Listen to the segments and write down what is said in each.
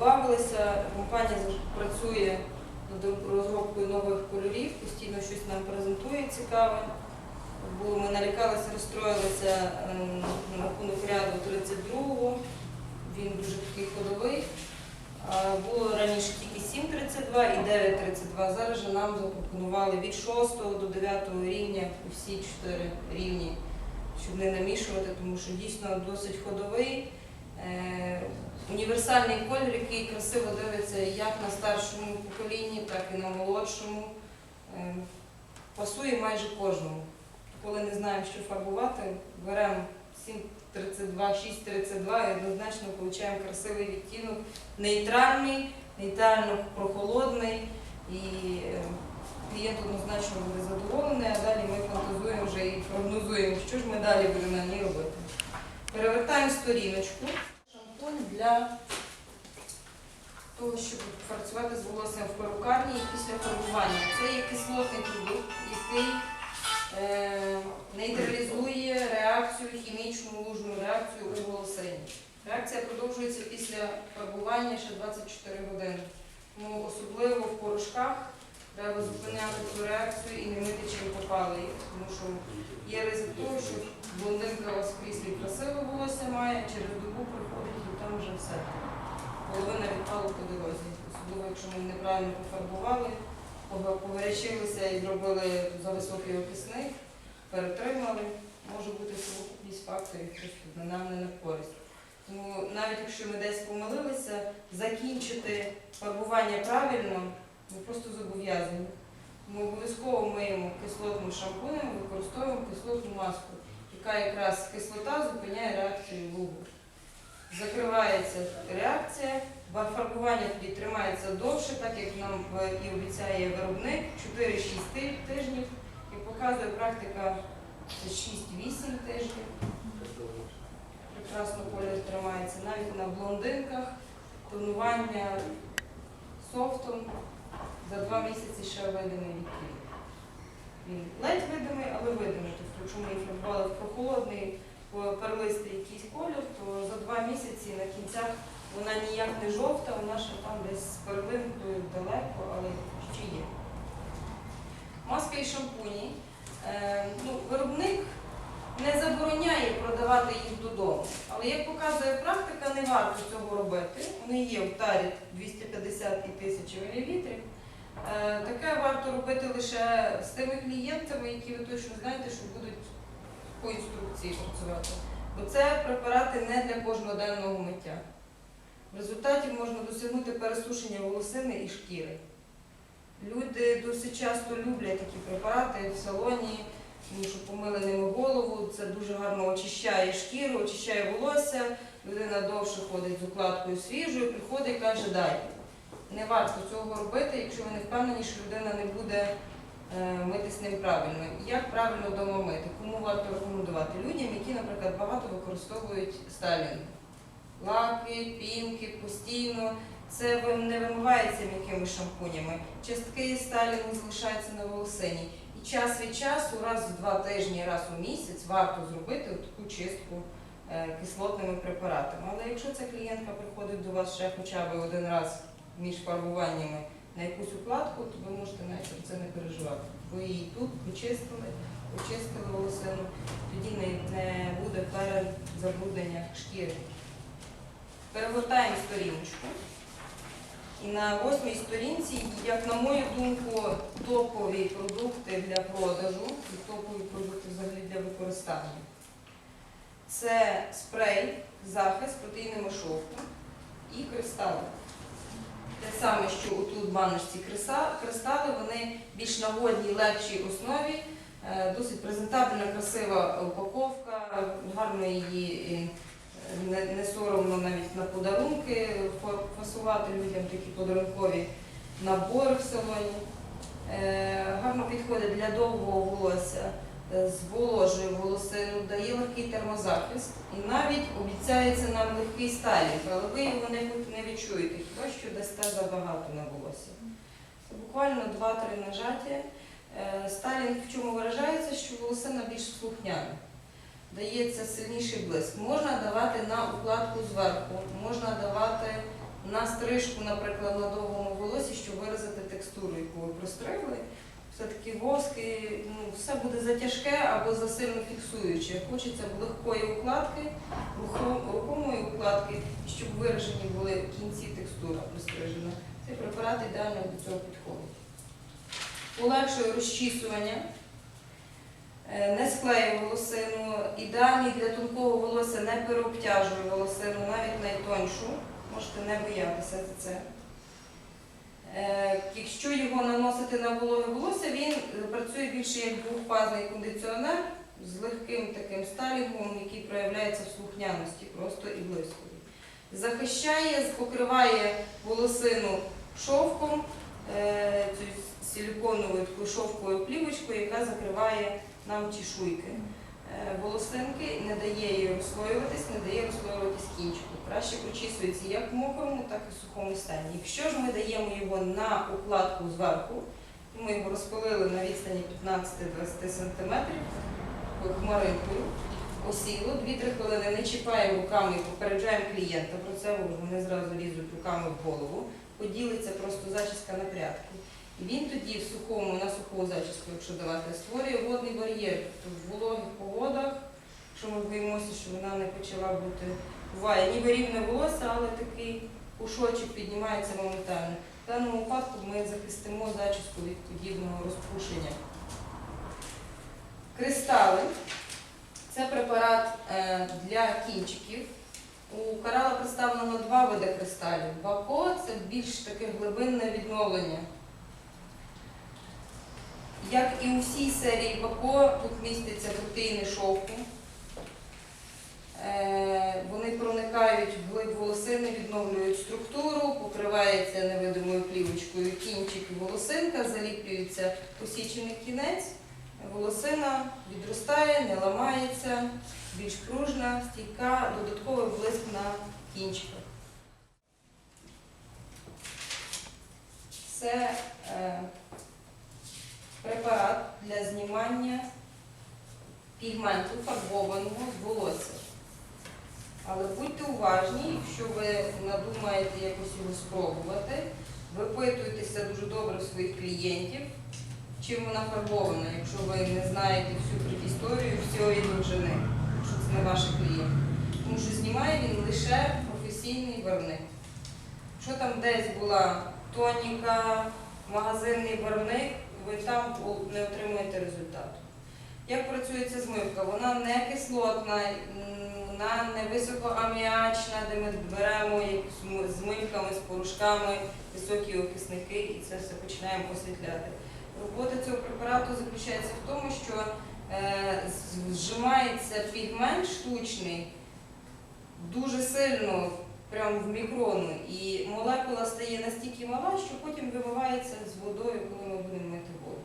деякі. Компанія працює над розробкою нових кольорів, постійно щось нам презентує цікаве. Бо ми налякалися, розстроїлися ем, на рахунок ряду 32-го. Він дуже такий ходовий. Було раніше тільки 7.32 і 9.32. Зараз же нам запропонували від 6 до 9 рівня усі чотири рівні, щоб не намішувати, тому що дійсно досить ходовий. Е, Універсальний колір, який красиво дивиться як на старшому поколінні, так і на молодшому. Е, Пасує майже кожному. Коли не знаємо, що фарбувати, беремо 7.32, 6.32 і однозначно отримуємо красивий відтінок, нейтральний, нейтрально прохолодний. І е, клієнт однозначно буде задоволений, а далі ми фантазуємо вже і прогнозуємо, що ж ми далі будемо на ній робити. Перевертаємо сторіночку. Шампунь для того, щоб працювати з волоссям в перукарні і після фарбування. Це є кислотний продукт, який е, нейтралізує реакцію, хімічну лужну реакцію у волосині. Реакція продовжується після фарбування ще 24 години. Тому особливо в порошках треба зупиняти цю реакцію і не мити чим попали їх, тому що є ризик того, що блондинка вас кріслі красиве волосся має, через добу приходить і там вже все. Половина відпала по дорозі. Особливо, якщо ми неправильно пофарбували, пога- погарячилися і зробили за високий окисник, перетримали, може бути совокупність факторів, просто нам не на користь. Тому навіть якщо ми десь помилилися, закінчити фарбування правильно, ми просто зобов'язані. Ми обов'язково миємо кислотним шампунем, використовуємо кислотну маску, яка якраз кислота зупиняє реакцію лугу. Закривається реакція, фарбування тоді тримається довше, так як нам е, і обіцяє виробник, 4-6 тижнів, і показує практика це 6-8 тижнів. Прекрасно колір тримається навіть на блондинках, тонування софтом за два місяці ще видимий відтінок. Він ледь видимий, але видимий. Тобто, якщо ми їх фарбували в прохолодний, перлистий якийсь колір, то за два місяці на кінцях вона ніяк не жовта, вона ще там десь з перлинкою далеко, але ще є. Маска і шампуні. Е, ну, виробник не забороняє продавати їх додому. Але як показує практика, не варто цього робити. Вони є в тарі 250 і 1000 мл. Е, Таке варто робити лише з тими клієнтами, які ви точно знаєте, що будуть по інструкції працювати. Бо це препарати не для кожноденного миття. В результаті можна досягнути пересушення волосини і шкіри. Люди досить часто люблять такі препарати в салоні, тому що помили ними голову, це дуже гарно очищає шкіру, очищає волосся, людина довше ходить з укладкою свіжою, приходить і каже, дай. Не варто цього робити, якщо ви не впевнені, що людина не буде е, митись ним правильно. Як правильно вдома мити? Кому варто рекомендувати? Людям, які, наприклад, багато використовують стайлінг. Лаки, пінки, постійно. Це не вимивається м'якими шампунями. Частки стайлінгу залишаються на волосині. І час від часу, раз в два тижні, раз у місяць, варто зробити таку чистку е, кислотними препаратами. Але якщо ця клієнтка приходить до вас ще хоча б один раз між фарбуваннями на якусь укладку, то ви можете навіть про це не переживати. Ви її тут почистили, очистили волосину, тоді не, не буде перезабруднення шкіри. Перегортаємо сторіночку. І на восьмій сторінці, як на мою думку, топові продукти для продажу і топові продукти взагалі для використання. Це спрей, захист протеїнами шовку і кристали. Те саме, що тут баночці кристали, вони більш на водній, легшій основі, Е, досить презентабельна, красива упаковка, гарно її е, не, соромно навіть на подарунки фа- фасувати людям такі подарункові набори в салоні. Е, гарно підходить для довгого волосся, зволожує волосину, дає легкий термозахист і навіть обіцяється нам легкий стайлінг, але ви його не, відчуєте, хіба що дасте забагато на волосся. Це буквально 2-3 нажаття. Е, Стайлінг в чому виражається, що волосина більш слухняна. Дається сильніший блиск. Можна давати на укладку зверху, можна давати на стрижку, наприклад, на довгому волосі, щоб виразити текстуру, яку ви простригли. Все-таки воски, ну, все буде затяжке або засильно фіксуюче. Хочеться легкої укладки, рухомої укладки, щоб виражені були кінці текстура прострижена. Цей препарат ідеально до цього підходить. Полегшує розчісування, е, не склеює волосину, ідеальний для тонкого волосся, не переобтяжує волосину, навіть найтоншу. Можете не боятися за це. Е, Якщо його наносити на вологе волосся, він е, працює більше як двохфазний кондиціонер з легким таким стайлінгом, який проявляється в слухняності просто і блискові. Захищає, покриває волосину шовком, е, цю силіконовою шовковою плівочкою, яка закриває нам чешуйки волосинки, не дає їй розслоюватись, не дає розслоюватись кінчику. Краще прочісується як в мокрому, так і в сухому стані. Якщо ж ми даємо його на укладку зверху, ми його розпилили на відстані 15-20 см хмаринкою, осіло, 2-3 хвилини не чіпаємо руками і попереджаємо клієнта про це, вони зразу лізуть руками в голову, поділиться просто зачіска на прядки. Він тоді в сухому, на суху зачіску, якщо давати, створює водний бар'єр. В вологих погодах, якщо ми боїмося, що вона не почала бути, буває ніби рівне волосся, але такий пушочок піднімається моментально. В даному випадку ми захистимо зачіску від подібного розпушення. Кристали це препарат е, для кінчиків. У карала представлено два види кристалів. Бако це більш таке глибинне відновлення. Як і у всій серії Бако, тут містяться протеїни шовку. Е, Вони проникають в глиб волосини, відновлюють структуру, покривається невидимою плівочкою кінчик і волосинка, заліплюється посічений кінець, волосина відростає, не ламається, більш пружна, стійка, додатковий блиск на кінчиках. Це е, препарат для знімання пігменту фарбованого з волосся. Але будьте уважні, якщо ви надумаєте якось його спробувати, випитуйтеся дуже добре в своїх клієнтів, чим вона фарбована, якщо ви не знаєте всю предісторію всієї довжини, якщо це не ваш клієнт. Тому що знімає він лише професійний барвник. Якщо там десь була тоніка, магазинний барвник, ви там не отримаєте результату. Як працює ця змивка? Вона не кислотна, вона не високоаміачна, де ми беремо змивками з порошками, високі окисники і це все починаємо освітляти. Робота цього препарату заключається в тому, що е, зжимається пігмент штучний дуже сильно, прямо в мікрону, і молекула стає настільки мала, що потім вимивається з водою, коли ми будемо мити воду.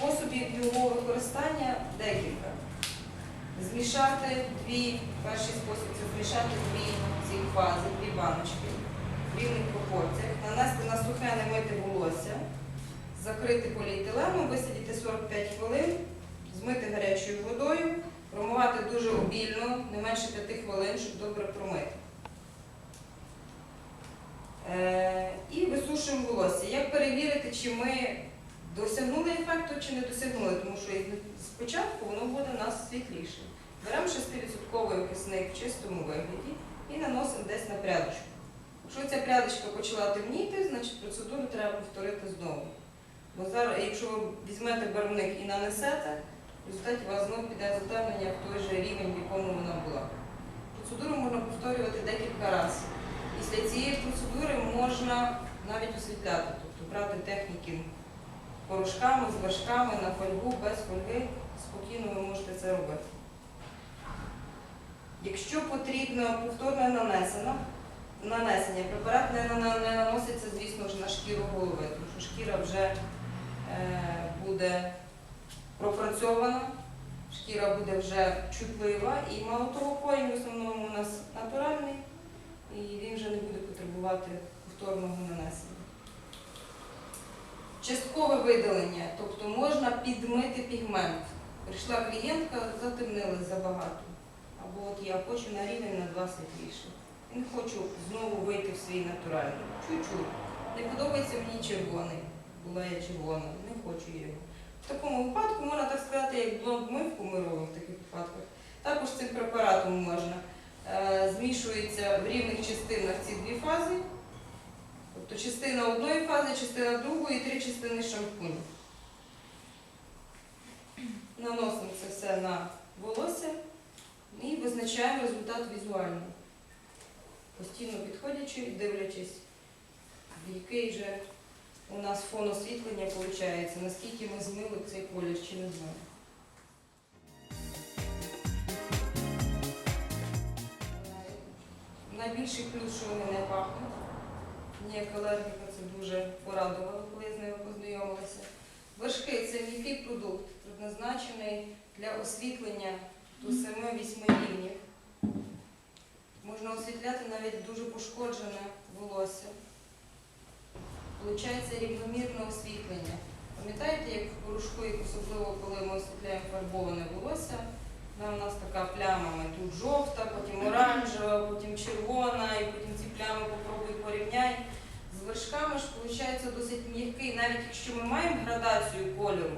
Способів його використання декілька. Змішати дві, перший спосіб це змішати дві ці фази, дві баночки в рівних пропорціях, нанести на сухе немите волосся, закрити поліетиленом, висидіти 45 хвилин, змити гарячою водою, промивати дуже обільно, не менше 5 хвилин, щоб добре промити. Е, і висушуємо волосся. Як перевірити, чи ми досягнули ефекту чи не досягнули, тому що спочатку воно буде у нас світліше. Беремо 6% окисник в чистому вигляді і наносимо десь на прядочку. Якщо ця прядочка почала темніти, значить процедуру треба повторити знову. Бо зараз, якщо ви візьмете барвник і нанесете, в результаті у вас знову піде затемнення в той же рівень, в якому вона була. Процедуру можна повторювати декілька разів. Після цієї процедури можна навіть освітляти, тобто брати техніки порошками, з вершками на фольгу, без фольги, спокійно ви можете це робити. Якщо потрібно повторне нанесено, нанесення, препарат не, не наноситься, звісно ж, на шкіру голови, тому що шкіра вже е, буде пропрацьована, шкіра буде вже чутлива. І мало того, корінь в основному у нас натуральний і він вже не буде потребувати повторного нанесення. Часткове видалення, тобто можна підмити пігмент. Прийшла клієнтка, затемнили забагато. Або от я хочу на рівень на 2 світліше. Не хочу знову вийти в свій натуральний. Чуть-чуть. Не подобається мені червоний. Була я червона, не хочу його. В такому випадку можна так сказати, як блонд мивку ми робимо в таких випадках. Також цим препаратом можна. Е, Змішуються в рівних частинах ці дві фази. Тобто частина одної фази, частина другої, і три частини шампуню. Наносимо це все на волосся і визначаємо результат візуально. Постійно підходячи і дивлячись, який же у нас фон освітлення виходить, наскільки ми змили цей колір чи не змили. Найбільший плюс, що вони не пахнуть. Як алергіка це дуже порадувало, коли я з ними познайомилася. Вершки це м'який продукт, предназначений для освітлення до 7-8 рівнів. Можна освітляти навіть дуже пошкоджене волосся. Получається рівномірне освітлення. Пам'ятаєте, як в порошку, особливо коли ми освітляємо фарбоване волосся, вона у нас така плямами. Тут жовта, потім оранжева, потім червона, і потім ці плями вершками ж виходить досить м'який, навіть якщо ми маємо градацію кольору,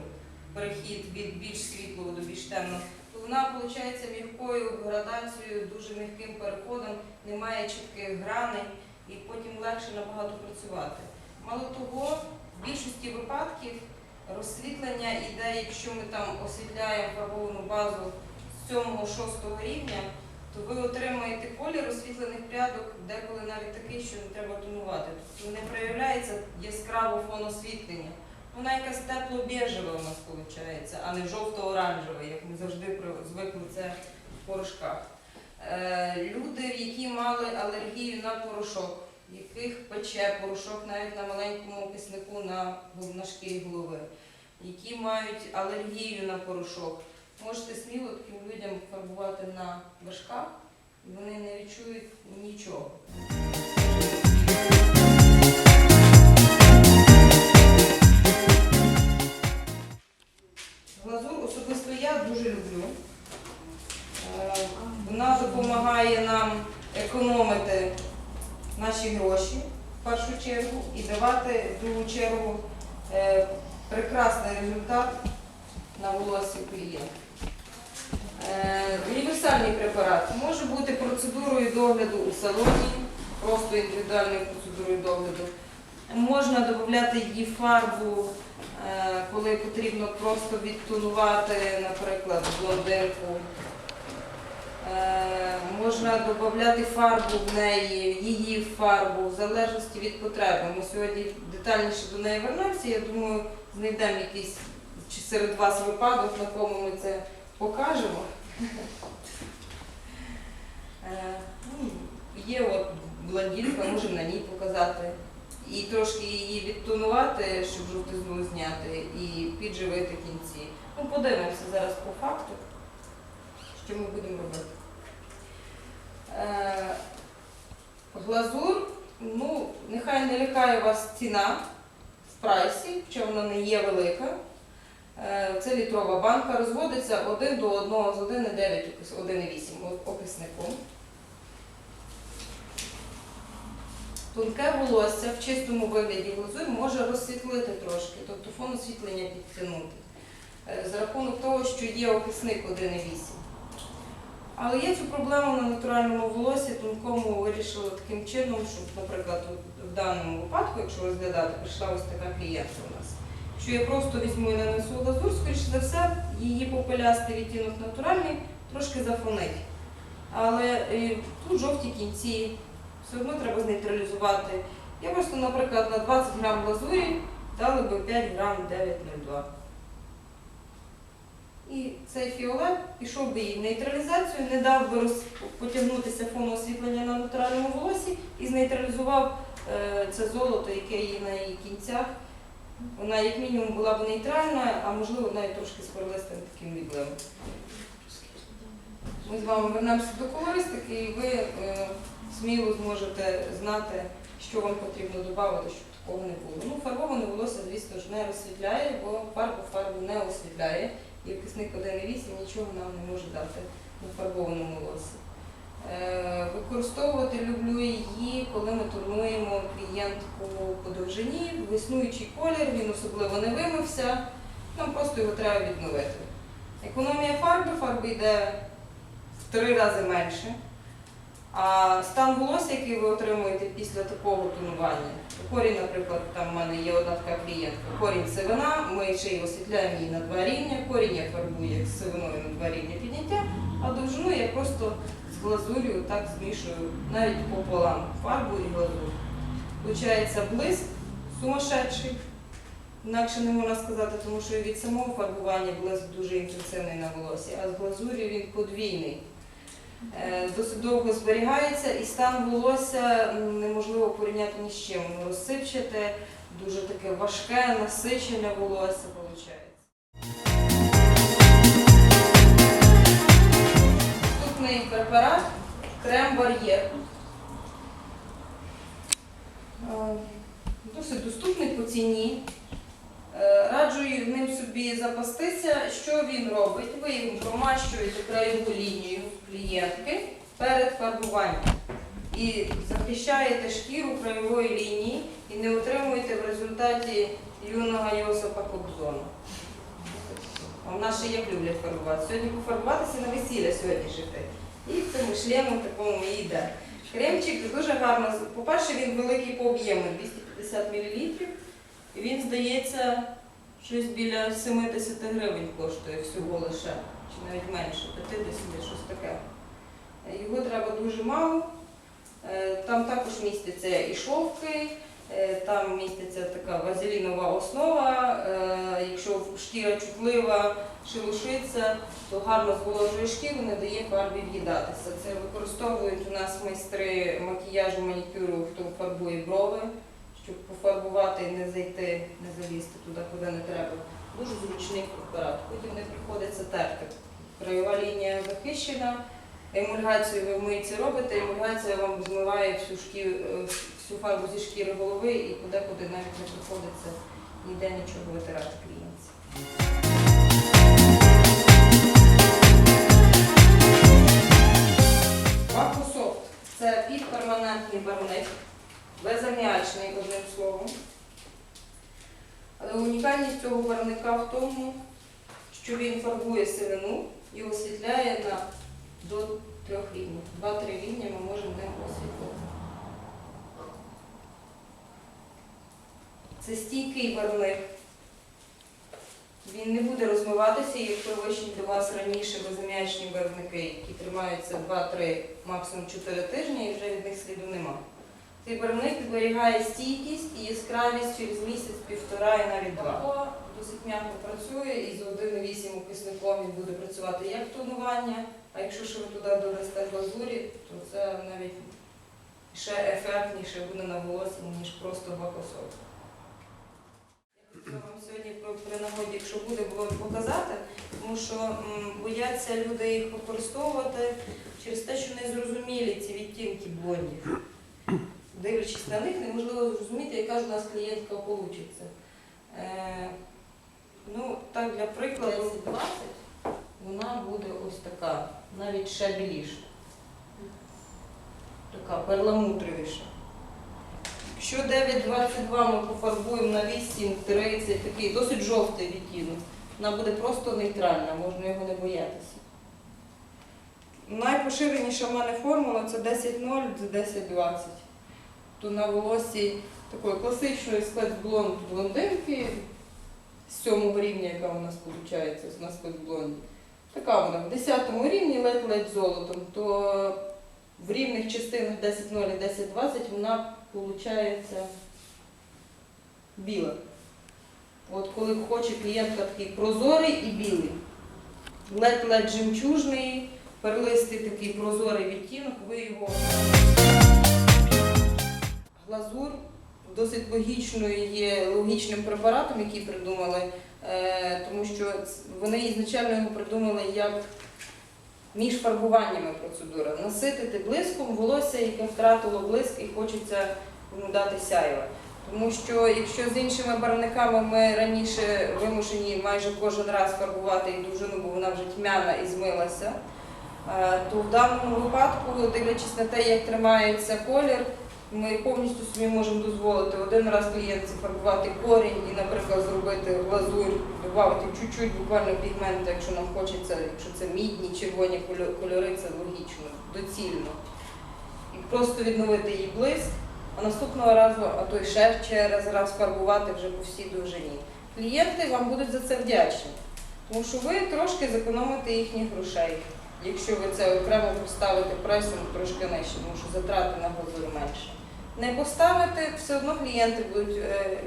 перехід від більш світлого до більш темного, то вона виходить м'якою градацією, дуже м'яким переходом, немає чітких граней і потім легше набагато працювати. Мало того, в більшості випадків розсвітлення іде, якщо ми там освітляємо фарбовану базу з 7-6 рівня, то ви отримаєте колір освітлених прядок, деколи навіть такий, що не треба тонувати. Тобто не проявляється яскраво фон освітлення. Вона якась тепло-біжева у нас виходить, а не жовто-оранжева, як ми завжди звикли це в порошках. Е, люди, які мали алергію на порошок, яких пече порошок навіть на маленькому киснику на шкірі голови, які мають алергію на порошок, можете сміло таким людям фарбувати на вершках, вони не відчують нічого. Глазур особисто я дуже люблю. Е, Вона допомагає нам економити наші гроші в першу чергу і давати в другу чергу е, прекрасний результат на волосі клієнта. Е, Універсальний препарат може бути процедурою догляду у салоні, просто індивідуальною процедурою догляду. Можна додати її фарбу, е, коли потрібно просто відтонувати, наприклад, блондинку. Е, Можна додати фарбу в неї, її фарбу, в залежності від потреби. Ми сьогодні детальніше до неї вернемося. Я думаю, знайдемо якийсь серед вас випадок, на кому ми це покажемо. Е, ну, Є от блондинка, можемо на ній показати. І трошки її відтонувати, щоб жовтизну зняти, і підживити кінці. Ну, подивимося зараз по факту, що ми будемо робити. Е, глазур, ну, нехай не лякає вас ціна в прайсі, хоча вона не є велика. Е, Це літрова банка, розводиться 1 до 1 з 1,9, 1,8 окисником. Тонке волосся в чистому вигляді глазурь може розсвітлити трошки, тобто фон освітлення підтягнути. Е, За рахунок того, що є окисник 1,8. Але є цю проблему на натуральному волосі, тонкому вирішили таким чином, щоб, наприклад, в даному випадку, якщо розглядати, прийшла ось така клієнтка у нас. Що я просто візьму і нанесу глазур, скоріше за все, її попелястий відтінок натуральний трошки зафонить. Але е, тут жовті кінці, все одно треба знейтралізувати. Я просто, наприклад, на 20 грам глазурі дали би 5 грам 9,02. І цей фіолет пішов би їй в нейтралізацію, не дав би потягнутися фону освітлення на натуральному волосі і знейтралізував е, це золото, яке є на її кінцях. Вона як мінімум була б нейтральна, а можливо навіть трошки з перлистим таким відливом. Ми з вами вернемося до колористики, і ви е, сміло зможете знати, що вам потрібно додати, щоб такого не було. Ну, фарбоване волосся, звісно ж, не розсвітляє, бо фарба фарбу не освітляє. І вкисник 1,8 нічого нам не може дати на фарбованому волосі. Е, Використовувати люблю її, коли ми турнуємо клієнтку по довжині, в існуючий колір, він особливо не вимився, нам просто його треба відновити. Економія фарби, фарби йде в три рази менше. А стан волосся, який ви отримуєте після такого тонування, корінь, наприклад, там в мене є одна така клієнтка, корінь сивина, ми ще й освітляємо її на два рівня, корінь я фарбую як сивиною на два рівня підняття, а довжину я просто з глазур'ю так змішую навіть пополам фарбу і глазур. Получається блиск сумасшедший. Інакше не можна сказати, тому що від самого фарбування блиск дуже інтенсивний на волосі, а з глазур'ю він подвійний. Е, Досить довго зберігається і стан волосся неможливо порівняти ні з чим. Воно розсипчате, дуже таке важке, насичене волосся виходить. Наступний препарат крем бар'єр. Е, Досить доступний по ціні. Е, Раджу ним собі запастися. Що він робить? Ви його промащуєте краєву лінію клієнтки перед фарбуванням і захищаєте шкіру краєвої лінії і не отримуєте в результаті юного Йосипа Кобзона. А в нас ще як люблять фарбувати. Сьогодні пофарбуватися на весілля сьогодні жити. І цьому шлему такому йде. Кремчик дуже гарно. По-перше, він великий по об'єму 250 мл. Він, здається, щось біля 70 гривень коштує всього лише, чи навіть менше, 50, щось таке. Його треба дуже мало. Е, Там також містяться і шовки, е, там міститься така вазелінова основа. Е, Якщо шкіра чутлива, шелушиться, то гарно зволожує шкіру, не дає фарбі в'їдатися. Це використовують у нас майстри макіяжу, манікюру, хто фарбує брови щоб пофарбувати і не зайти, не залізти туди, куди не треба. Дуже зручний препарат. Потім не приходиться терти. Краєва лінія захищена, емульгацію ви в робите, емульгація вам змиває всю, шкіру, е, всю фарбу зі шкіри голови і куди-куди навіть не приходиться ніде нічого витирати клієнтці. Вакусофт це підперманентний барвник безаміачний, одним словом. Але унікальність цього барвника в тому, що він фарбує сивину і освітляє на до трьох рівнів. Два-три рівня ми можемо ним освітлити. Це стійкий барвник. Він не буде розмиватися, як привичні до вас раніше безаміачні барвники, які тримаються 2-3, максимум 4 тижні і вже від них сліду немає. Цей барвник зберігає стійкість і яскравість через місяць-півтора і навіть два. Досить м'яко працює і з 1,8 окисником він буде працювати як тонування, а якщо ще ви туди додасте глазурі, то це навіть ще ефектніше буде на волосі, ніж просто бакосок. Вам сьогодні при нагоді, якщо буде, показати, тому що бояться люди їх використовувати через те, що не зрозумілі ці відтінки блондів дивлячись на них, неможливо зрозуміти, яка ж у нас клієнтка вийде. Е, ну, так, для прикладу, 10-20 вона буде ось така, навіть ще біліша. Така перламутровіша. Якщо 9,22 ми пофарбуємо на 8,30, такий досить жовтий відтінок, вона буде просто нейтральна, можна його не боятися. Найпоширеніша в мене формула це 10,0 з 10,20 то на волосі такої класичної спецблонд блондинки з сьомого рівня, яка у нас виходить на спецблонді. Така вона в 10 рівні ледь-ледь золотом, то в рівних частинах 10.0 і 10.20 вона виходить біла. От коли хоче клієнтка такий прозорий і білий, ледь-ледь жемчужний, перлистий такий прозорий відтінок, ви його глазур досить логічною є логічним препаратом, який придумали, е, тому що вони ізначально його придумали як між фарбуваннями процедура. Наситити блиском волосся, яке втратило блиск і хочеться йому дати сяйва. Тому що якщо з іншими барвниками ми раніше вимушені майже кожен раз фарбувати їх дружину, бо вона вже тьмяна і змилася, е, то в даному випадку, дивлячись на те, як тримається колір, ми повністю собі можемо дозволити один раз клієнтці фарбувати корінь і, наприклад, зробити глазурь, додати чуть-чуть буквально пігменту, якщо нам хочеться, якщо це мідні, червоні кольори, це логічно, доцільно. І просто відновити її блиск, а наступного разу, а то й ще через раз фарбувати вже по всій довжині. Клієнти вам будуть за це вдячні, тому що ви трошки зекономите їхніх грошей. Якщо ви це окремо поставите пресом трошки нижче, тому що затрати на глазур менше. Не поставити, все одно клієнти будуть е,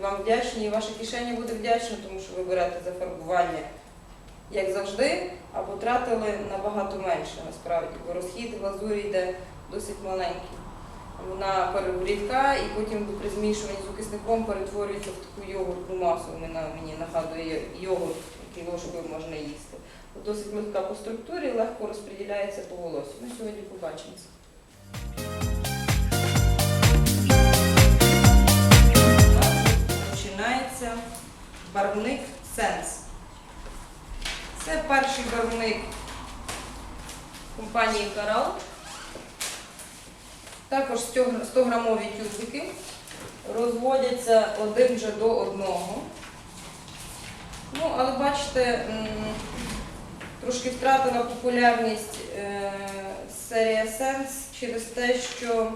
вам вдячні, і ваша кишеня буде вдячна, тому що ви берете за фарбування, як завжди, а потратили набагато менше насправді, бо розхід глазурі йде досить маленький. Вона перегорідка і потім при змішуванні з окисником перетворюється в таку йогуртну масу. Вона мені нагадує йогурт, який ложкою можна їсти. Досить легка по структурі, легко розподіляється по волосю. Ми сьогодні побачимо це. Починається барвник Сенс. Це перший барвник компанії Карал. Також 100-грамові тюбики розводяться один вже до одного. Ну, але бачите, трошки втратила популярність е, серія Sense через те, що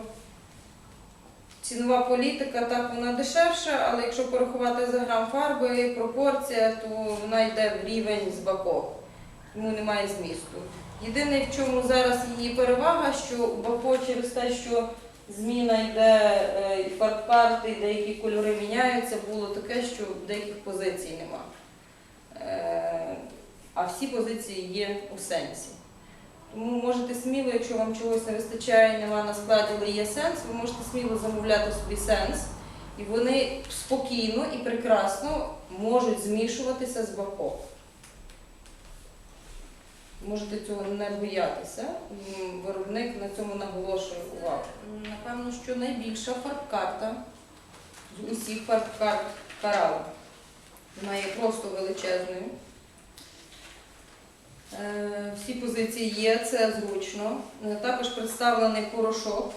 цінова політика так вона дешевша, але якщо порахувати за грам фарби, пропорція, то вона йде в рівень з бако. Тому немає змісту. Єдине, в чому зараз її перевага, що у бако через те, що зміна йде е, і фарб-карти, і деякі кольори міняються, було таке, що деяких позицій нема. Е, А всі позиції є у сенсі. Тому можете сміло, якщо вам чогось не вистачає, нема на складі, але є сенс, ви можете сміло замовляти собі сенс, і вони спокійно і прекрасно можуть змішуватися з бако. Можете цього не боятися. Виробник на цьому наголошує увагу. Напевно, що найбільша фарб-карта з усіх фарб-карт Карала. Вона є просто величезною. Е, Всі позиції є, це зручно. Е, Також представлений порошок.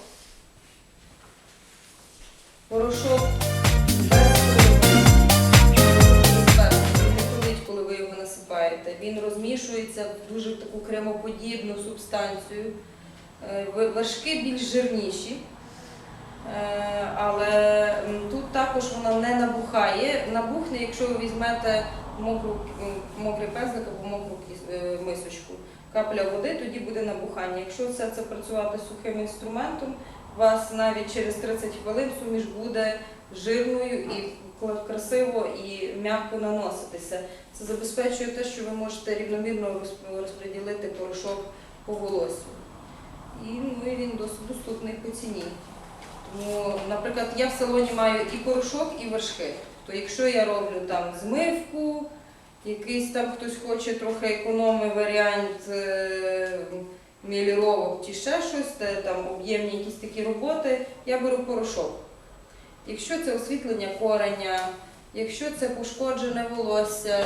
Порошок без коли ви його насипаєте. Він розмішується в дуже таку кремоподібну субстанцію. Е, Вершки більш жирніші. Але тут також вона не набухає. Набухне, якщо ви візьмете мокру, мокрий пезлик або мокру кіс- е, мисочку, капля води, тоді буде набухання. Якщо все це працювати сухим інструментом, у вас навіть через 30 хвилин суміш буде жирною і красиво і м'яко наноситися. Це забезпечує те, що ви можете рівномірно розподілити порошок по волосю. І ну, він досить доступний по ціні. Тому, наприклад, я в салоні маю і порошок, і вершки. То якщо я роблю там змивку, якийсь там хтось хоче трохи економний варіант е, міліровок чи ще щось, те, там об'ємні якісь такі роботи, я беру порошок. Якщо це освітлення кореня, якщо це пошкоджене волосся,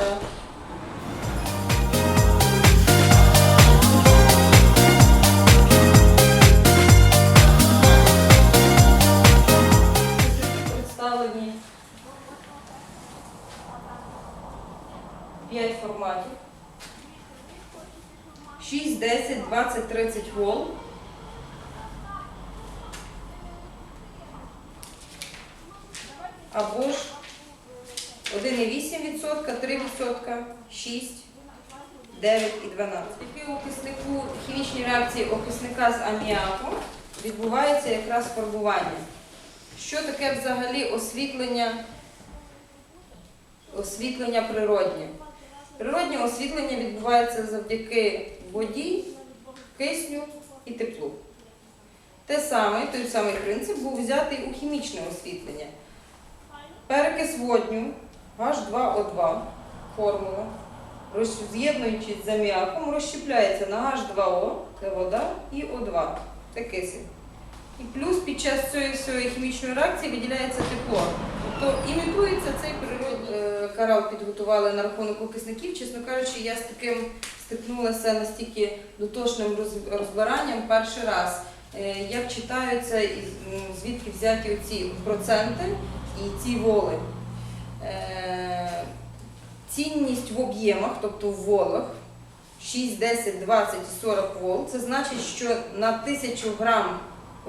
5 форматів. 6, 10, 20, 30 вол. Або ж 1,8%, 3%, 6, 9 і 12. Які окиснику хімічні реакції окисника з аміаком відбувається якраз фарбування. Що таке взагалі освітлення, освітлення природнє? Природнє освітлення відбувається завдяки воді, кисню і теплу. Те саме, той самий принцип був взятий у хімічне освітлення. Перекис водню H2O2 формула, з'єднуючись з аміаком, розщепляється на H2O, це вода, і O2, це кисень. І плюс під час цієї всієї хімічної реакції виділяється тепло. Тобто імітується цей природ. Е, Карал підготували на рахунок окисників. Чесно кажучи, я з таким стикнулася настільки дотошним розбиранням перший раз. Е, Як читаються і звідки взяті оці проценти і ці воли. Е, Цінність в об'ємах, тобто в волах, 6, 10, 20 і 40 вол, це значить, що на 1000 грам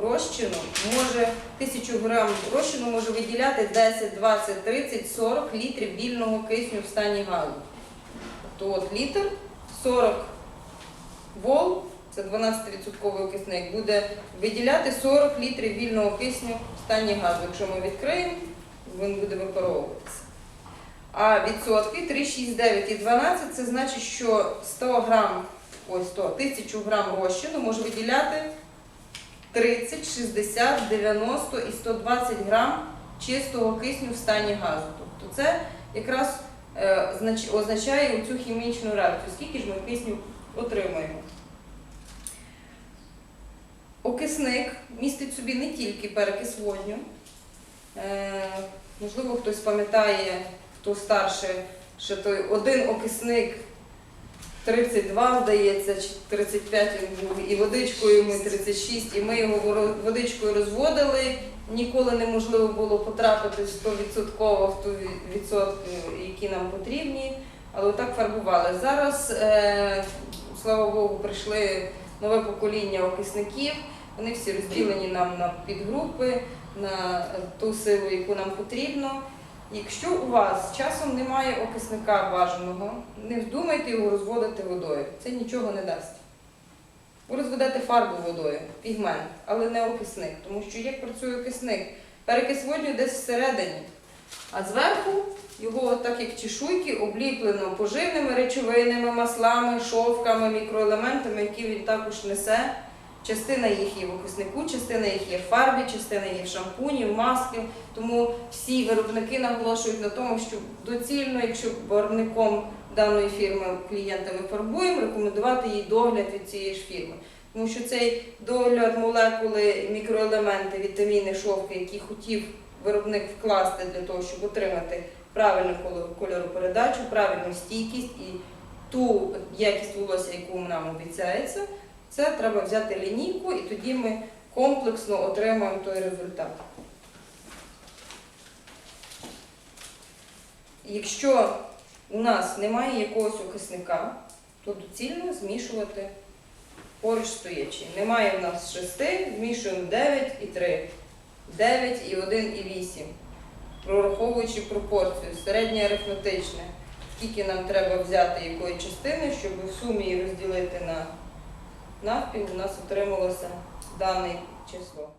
розчину може 1000 грам розчину може виділяти 10, 20, 30, 40 літрів вільного кисню в стані газу. Тобто от літр 40 вол, це 12% окисник, буде виділяти 40 літрів вільного кисню в стані газу. Якщо ми відкриємо, він буде випаровуватися. А відсотки 3, 6, 9 і 12 це значить, що 100 грам, ось 100, 1000 грам розчину може виділяти 30, 60, 90 і 120 грам чистого кисню в стані газу. Тобто це якраз е, означає цю хімічну реакцію, скільки ж ми кисню отримаємо. Окисник містить собі не тільки перекис водню. Е, можливо, хтось пам'ятає, хто старше, що той один окисник 32, здається, чи 35 він був, і водичкою ми 36, і ми його водичкою розводили. Ніколи неможливо було потрапити 100% в ту ві- відсотки, які нам потрібні, але отак фарбували. Зараз, е, слава Богу, прийшли нове покоління окисників. Вони всі розділені нам на підгрупи, на ту силу, яку нам потрібно. Якщо у вас часом немає окисника бажаного, не вздумайте його розводити водою. Це нічого не дасть. Ви розведете фарбу водою, пігмент, але не окисник. Тому що як працює окисник? Перекис водню десь всередині, а зверху його, так як чешуйки, обліплено поживними речовинами, маслами, шовками, мікроелементами, які він також несе. Частина їх є в окиснику, частина їх є в фарбі, частина є в шампуні, в маски. Тому всі виробники наголошують на тому, що доцільно, якщо виробником даної фірми клієнта ми фарбуємо, рекомендувати їй догляд від цієї ж фірми. Тому що цей догляд, молекули, мікроелементи, вітаміни, шовки, які хотів виробник вкласти для того, щоб отримати правильну кольоропередачу, правильну стійкість і ту якість волосся, яку нам обіцяється, це треба взяти лінійку, і тоді ми комплексно отримаємо той результат. Якщо у нас немає якогось окисника, то доцільно змішувати поруч стоячи. Немає у нас 6, змішуємо 9 і 3, 9 і 1 і 8, прораховуючи пропорцію, середнє арифметичне, скільки нам треба взяти якої частини, щоб в сумі її розділити на навпіл, у нас отрималося дане число.